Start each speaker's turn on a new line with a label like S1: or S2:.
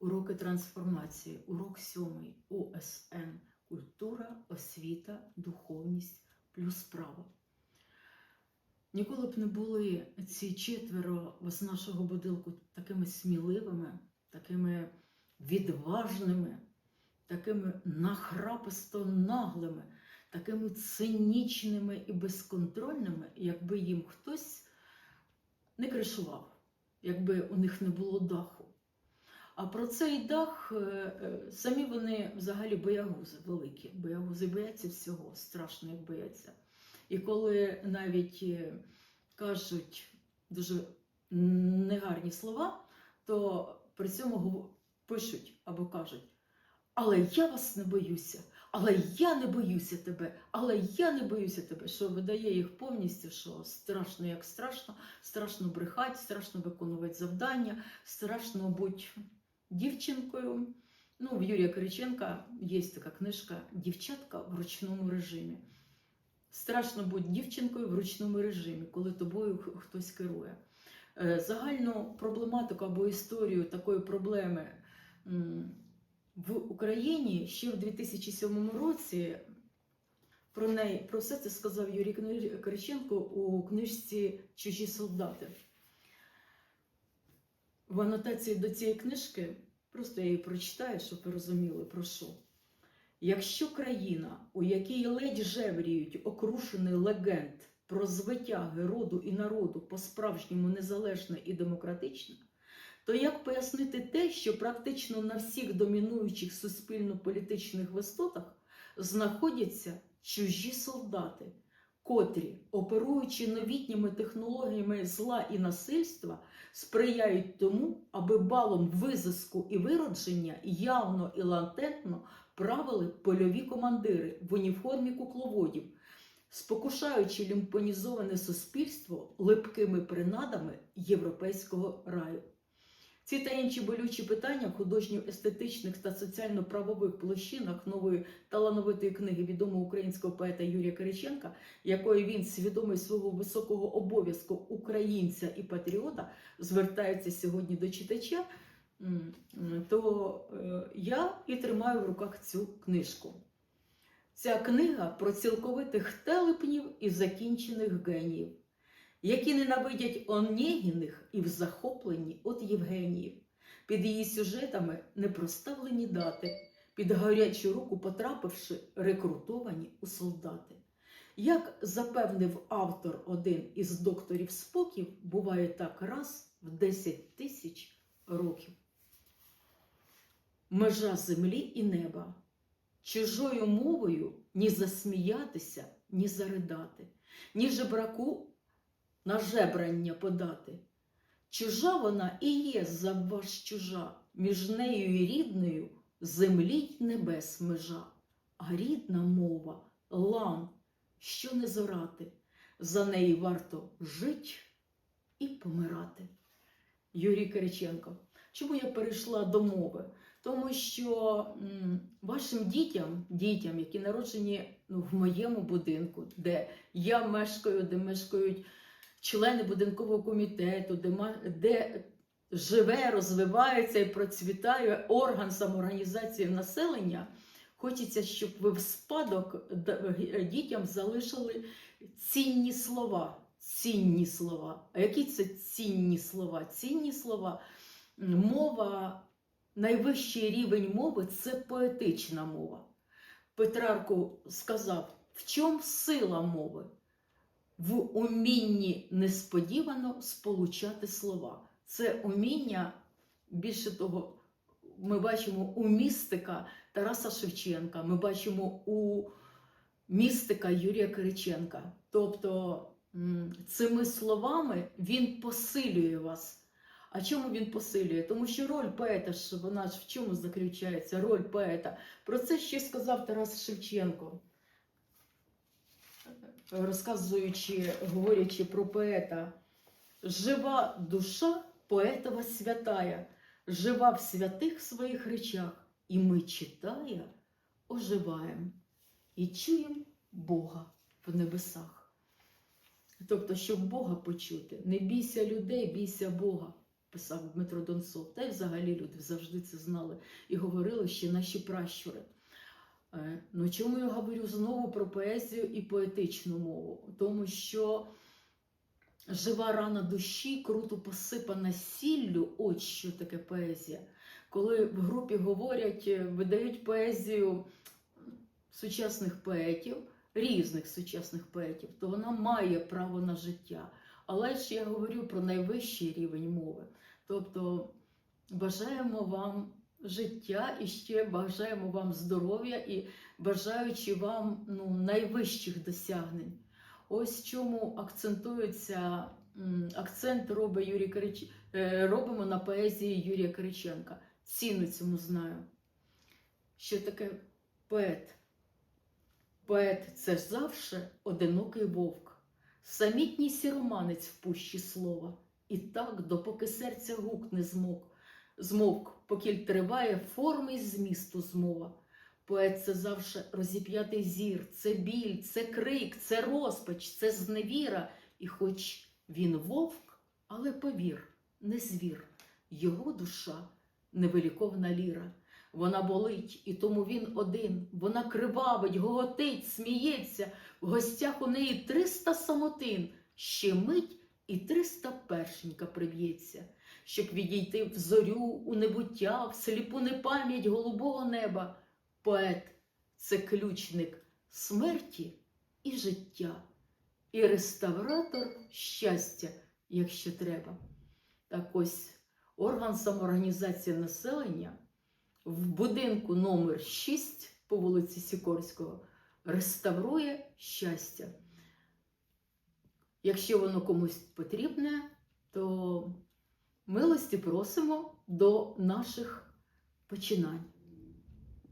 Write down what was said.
S1: уроки трансформації, урок сьомий ОСН культура, освіта, духовність плюс право. Ніколи б не були ці четверо з нашого будинку такими сміливими, такими відважними, такими нахраписто наглими, такими цинічними і безконтрольними, якби їм хтось не кришував, якби у них не було даху. А про цей дах е, е, самі вони взагалі боягузи великі. Боягузи бояться всього, страшно як бояться. І коли навіть е, кажуть дуже негарні слова, то при цьому пишуть або кажуть: Але я вас не боюся, але я не боюся тебе, але я не боюся тебе, що видає їх повністю, що страшно як страшно, страшно брехати, страшно виконувати завдання, страшно бути дівчинкою. Ну, в Юрія Кириченка є така книжка Дівчатка в ручному режимі. Страшно бути дівчинкою в ручному режимі, коли тобою хтось керує. Е, Загальну проблематику або історію такої проблеми в Україні ще в 2007 році про неї про все це сказав Юрій Кириченко у книжці Чужі солдати. В анотації до цієї книжки, просто я її прочитаю, щоб ви розуміли про що. Якщо країна, у якій ледь жевріють окрушений легенд про звитяги роду і народу по-справжньому незалежна і демократична, то як пояснити те, що практично на всіх домінуючих суспільно-політичних висотах знаходяться чужі солдати, котрі, оперуючи новітніми технологіями зла і насильства, сприяють тому, аби балом визиску і виродження явно і латентно правили польові командири в уніформі кукловодів, спокушаючи люмпонізоване суспільство липкими принадами європейського раю. Ці та інші болючі питання в художньо-естетичних та соціально-правових площинах нової талановитої книги відомого українського поета Юрія Кириченка, якої він, свідомий свого високого обов'язку українця і патріота, звертається сьогодні до читача, то е, я і тримаю в руках цю книжку. Ця книга про цілковитих телепнів і закінчених геніїв, які ненавидять Онєгіних і в захопленні от Євгеніїв. Під її сюжетами непроставлені дати, під гарячу руку потрапивши, рекрутовані у солдати. Як запевнив автор один із докторів споків, буває так раз в 10 тисяч років. Межа землі і неба. Чужою мовою ні засміятися, ні заридати, ні жебраку на жебрання подати. Чужа вона і є за ваш чужа, між нею і рідною землі й небес межа, а рідна мова лан, що не зорати, за неї варто жить і помирати. Юрій Кириченко. Чому я перейшла до мови? Тому що вашим дітям, дітям, які народжені ну, в моєму будинку, де я мешкаю, де мешкають члени будинкового комітету, де, де живе, розвивається і процвітає орган самоорганізації населення, хочеться, щоб ви в спадок дітям залишили цінні слова. Цінні слова. А які це цінні слова? Цінні слова. Мова, найвищий рівень мови це поетична мова. Петрарко сказав, в чому сила мови? В умінні несподівано сполучати слова. Це уміння, більше того, ми бачимо у містика Тараса Шевченка, ми бачимо у містика Юрія Кириченка. Тобто цими словами він посилює вас. А чому він посилює? Тому що роль поета ж вона ж в чому заключається? Роль поета. Про це ще сказав Тарас Шевченко, розказуючи, говорячи про поета. Жива душа поетова святая, жива в святих своїх речах, і ми читая, оживаємо і чуємо Бога в небесах. Тобто, щоб Бога почути, не бійся людей, бійся Бога. писав Дмитро Донцов. Та й взагалі люди завжди це знали і говорили ще наші пращури. Е, Ну, чому я говорю знову про поезію і поетичну мову? Тому що жива рана душі, круто посипана сіллю, от що таке поезія. Коли в групі говорять, е, видають поезію сучасних поетів, різних сучасних поетів, то вона має право на життя. Але ж я говорю про найвищий рівень мови. Тобто бажаємо вам життя і ще бажаємо вам здоров'я і бажаючи вам ну, найвищих досягнень. Ось чому акцентується акцент робить Юрій Кирич... е, робимо на поезії Юрія Кириченка. Ціну цьому знаю. Що таке поет? Поет це завше одинокий вовк, самітній сіроманець в пущі слова. І так, допоки серця гук не змок, змовк, покіль триває форми й змісту змова. Поет це завше розіп'ятий зір, це біль, це крик, це розпач, це зневіра. І хоч він вовк, але повір, не звір, його душа невиліковна ліра. Вона болить, і тому він один. Вона кривавить, гоготить, сміється. В гостях у неї триста самотин, ще мить і триста першенька прив'ється, щоб відійти в зорю, у небуття, в сліпу непам'ять голубого неба. Поет це ключник смерті і життя, і реставратор щастя, якщо треба. Так ось орган самоорганізації населення в будинку номер 6 по вулиці Сікорського реставрує щастя. Якщо воно комусь потрібне, то милості просимо до наших починань.